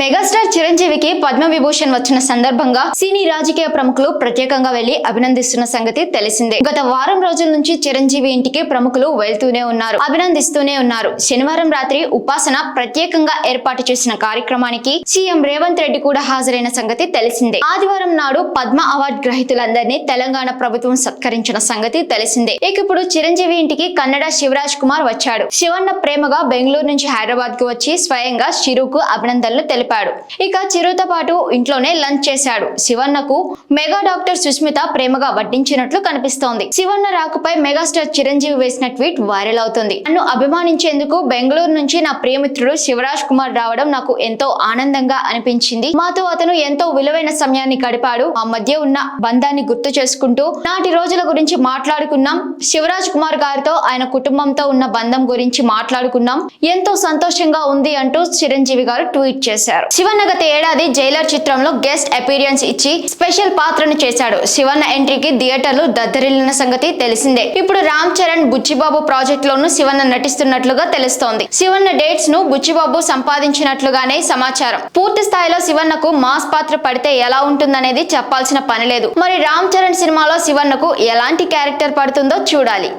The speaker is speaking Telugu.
మెగాస్టార్ చిరంజీవికి పద్మ విభూషణ్ వచ్చిన సందర్భంగా సినీ రాజకీయ ప్రముఖులు ప్రత్యేకంగా వెళ్ళి అభినందిస్తున్న సంగతి తెలిసిందే. గత వారం రోజుల నుంచి చిరంజీవి ఇంటికి ప్రముఖులు వెళ్తూనే ఉన్నారు. అభినందిస్తూనే ఉన్నారు. శనివారం రాత్రి ఉపాసన ప్రత్యేకంగా ఏర్పాటు చేసిన కార్యక్రమానికి సీఎం రేవంత్ రెడ్డి కూడా హాజరైన సంగతి తెలిసిందే. ఆదివారం నాడు పద్మ అవార్డు గ్రహీతులందరినీ తెలంగాణ ప్రభుత్వం సత్కరించిన సంగతి తెలిసిందే. ఇక ఇప్పుడు చిరంజీవి ఇంటికి కన్నడ శివరాజ్ కుమార్ వచ్చాడు. శివన్న ప్రేమగా బెంగళూరు నుంచి హైదరాబాద్కు వచ్చి స్వయంగా చిరుకు అభినందనలు తెలిపారు తెలిపాడు ఇక చిరుతో పాటు ఇంట్లోనే లంచ్ చేశాడు. శివన్నకు మెగా డాక్టర్ సుస్మిత ప్రేమగా వడ్డించినట్లు కనిపిస్తోంది. శివన్న రాకపై మెగాస్టార్ చిరంజీవి వేసిన ట్వీట్ వైరల్ అవుతుంది. నన్ను అభిమానించేందుకు బెంగళూరు నుంచి నా ప్రియమిత్రుడు శివరాజ్ కుమార్ రావడం నాకు ఎంతో ఆనందంగా అనిపించింది. మాతో అతను ఎంతో విలువైన సమయాన్ని గడిపాడు. మా మధ్య ఉన్న బంధాన్ని గుర్తు చేసుకుంటూ నాటి రోజుల గురించి మాట్లాడుకున్నాం. శివరాజ్ కుమార్ గారితో ఆయన కుటుంబంతో ఉన్న బంధం గురించి మాట్లాడుకున్నాం. ఎంతో సంతోషంగా ఉంది అంటూ చిరంజీవి గారు ట్వీట్ చేశారు. శివన్న గత ఏడాది జైలర్ చిత్రంలో గెస్ట్ అపీరియన్స్ ఇచ్చి స్పెషల్ పాత్రను చేశాడు. శివన్న ఎంట్రీకి థియేటర్లు దద్దరిల్లిన సంగతి తెలిసిందే. ఇప్పుడు రామ్ చరణ్ బుచ్చిబాబు ప్రాజెక్ట్ లోను శివన్న నటిస్తున్నట్లుగా తెలుస్తోంది. శివన్న డేట్స్ను బుచ్చిబాబు సంపాదించినట్లుగానే సమాచారం. పూర్తి స్థాయిలో శివన్నకు మాస్ పాత్ర పడితే ఎలా ఉంటుందనేది చెప్పాల్సిన పని లేదు. మరి రామ్ చరణ్ సినిమాలో శివన్నకు ఎలాంటి క్యారెక్టర్ పడుతుందో చూడాలి.